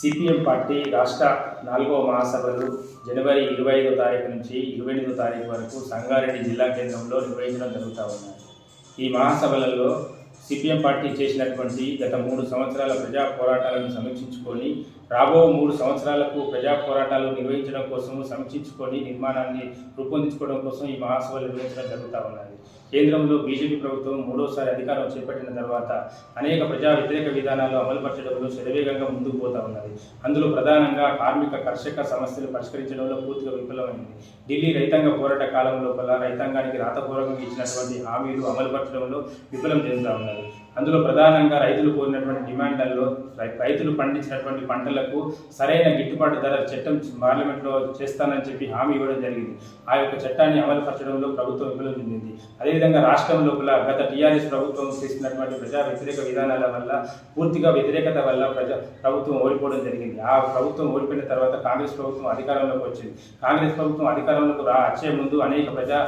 CPM party రాష్ట్ర నాలుగవ మహాసభలు జనవరి ఇరవై ఐదో తారీఖు నుంచి ఇరవై ఎనిమిదో తారీఖు వరకు సంగారెడ్డి జిల్లా కేంద్రంలో నిర్వహించడం జరుగుతూ ఉన్నాయి ఈ మహాసభలలో సిపిఎం పార్టీ చేసినటువంటి గత మూడు సంవత్సరాల ప్రజా పోరాటాలను సమీక్షించుకొని రాబో మూడు సంవత్సరాలకు ప్రజా పోరాటాలు నిర్వహించడం కోసం సమీక్షించుకొని నిర్మాణాన్ని రూపొందించుకోవడం కోసం ఈ మహాసభలు నిర్వహించడం జరుగుతూ ఉన్నది. కేంద్రంలో బీజేపీ ప్రభుత్వం మూడోసారి అధికారం చేపట్టిన తర్వాత అనేక ప్రజా వ్యతిరేక విధానాలు అమలుపరచడంలో శరవేగంగా ముందుకు పోతా ఉన్నది. అందులో ప్రధానంగా కార్మిక కర్షక సమస్యలు పరిష్కరించడంలో పూర్తిగా విఫలమైంది. ఢిల్లీ రైతాంగ పోరాట కాలం లోపల రైతాంగానికి రాతపూర్వకంగా ఇచ్చినటువంటి హామీలు అమలుపరచడంలో విఫలం చెందుతా ఉన్నది. అందులో ప్రధానంగా రైతులు కోరినటువంటి డిమాండ్లలో రైతులు పండించినటువంటి పంటలకు సరైన గిట్టుబాటు ధర చట్టం పార్లమెంట్లో చేస్తానని చెప్పి హామీ ఇవ్వడం జరిగింది. ఆ యొక్క చట్టాన్ని అమలుపరచడంలో ప్రభుత్వం విఫలం చెందింది. అదే అదేవిధంగా రాష్ట్రం లోపల గత టీఆర్ఎస్ ప్రభుత్వం చేసినటువంటి ప్రజా వ్యతిరేక విధానాల వల్ల పూర్తిగా వ్యతిరేకత వల్ల ప్రజా ప్రభుత్వం ఓడిపోవడం జరిగింది. ఆ ప్రభుత్వం ఓడిపోయిన తర్వాత కాంగ్రెస్ ప్రభుత్వం అధికారంలోకి వచ్చింది. కాంగ్రెస్ ప్రభుత్వం అధికారంలోకి రా వచ్చే ముందు అనేక ప్రజా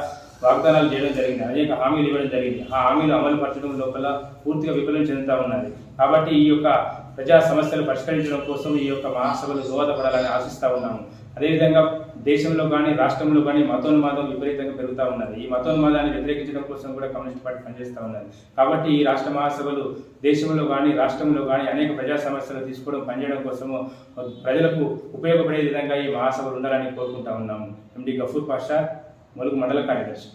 వాగ్దానాలు చేయడం జరిగింది. అనేక హామీలు ఇవ్వడం జరిగింది. ఆ హామీలు అమలు పరచడం లోపల పూర్తిగా విఫలం చెందుతూ ఉన్నది. కాబట్టి ఈ యొక్క ప్రజా సమస్యలు పరిష్కరించడం కోసం ఈ యొక్క మహాసభలు దోహదపడాలని ఆశిస్తూ ఉన్నాము. అదేవిధంగా దేశంలో కానీ రాష్ట్రంలో కానీ మతోన్మాదం విపరీతంగా పెరుగుతూ ఉన్నది. ఈ మతోన్మాదాన్ని వ్యతిరేకించడం కోసం కూడా కమ్యూనిస్ట్ పార్టీ పనిచేస్తూ ఉన్నది. కాబట్టి ఈ రాష్ట్ర మహాసభలు దేశంలో కానీ రాష్ట్రంలో కానీ అనేక ప్రజా సమస్యలు తీసుకోవడం పనిచేయడం కోసము ప్రజలకు ఉపయోగపడే విధంగా ఈ మహాసభలు ఉండాలని కోరుకుంటా ఉన్నాము. ఎండి గఫూర్ పాషా మలుగు మండల కార్యదర్శి.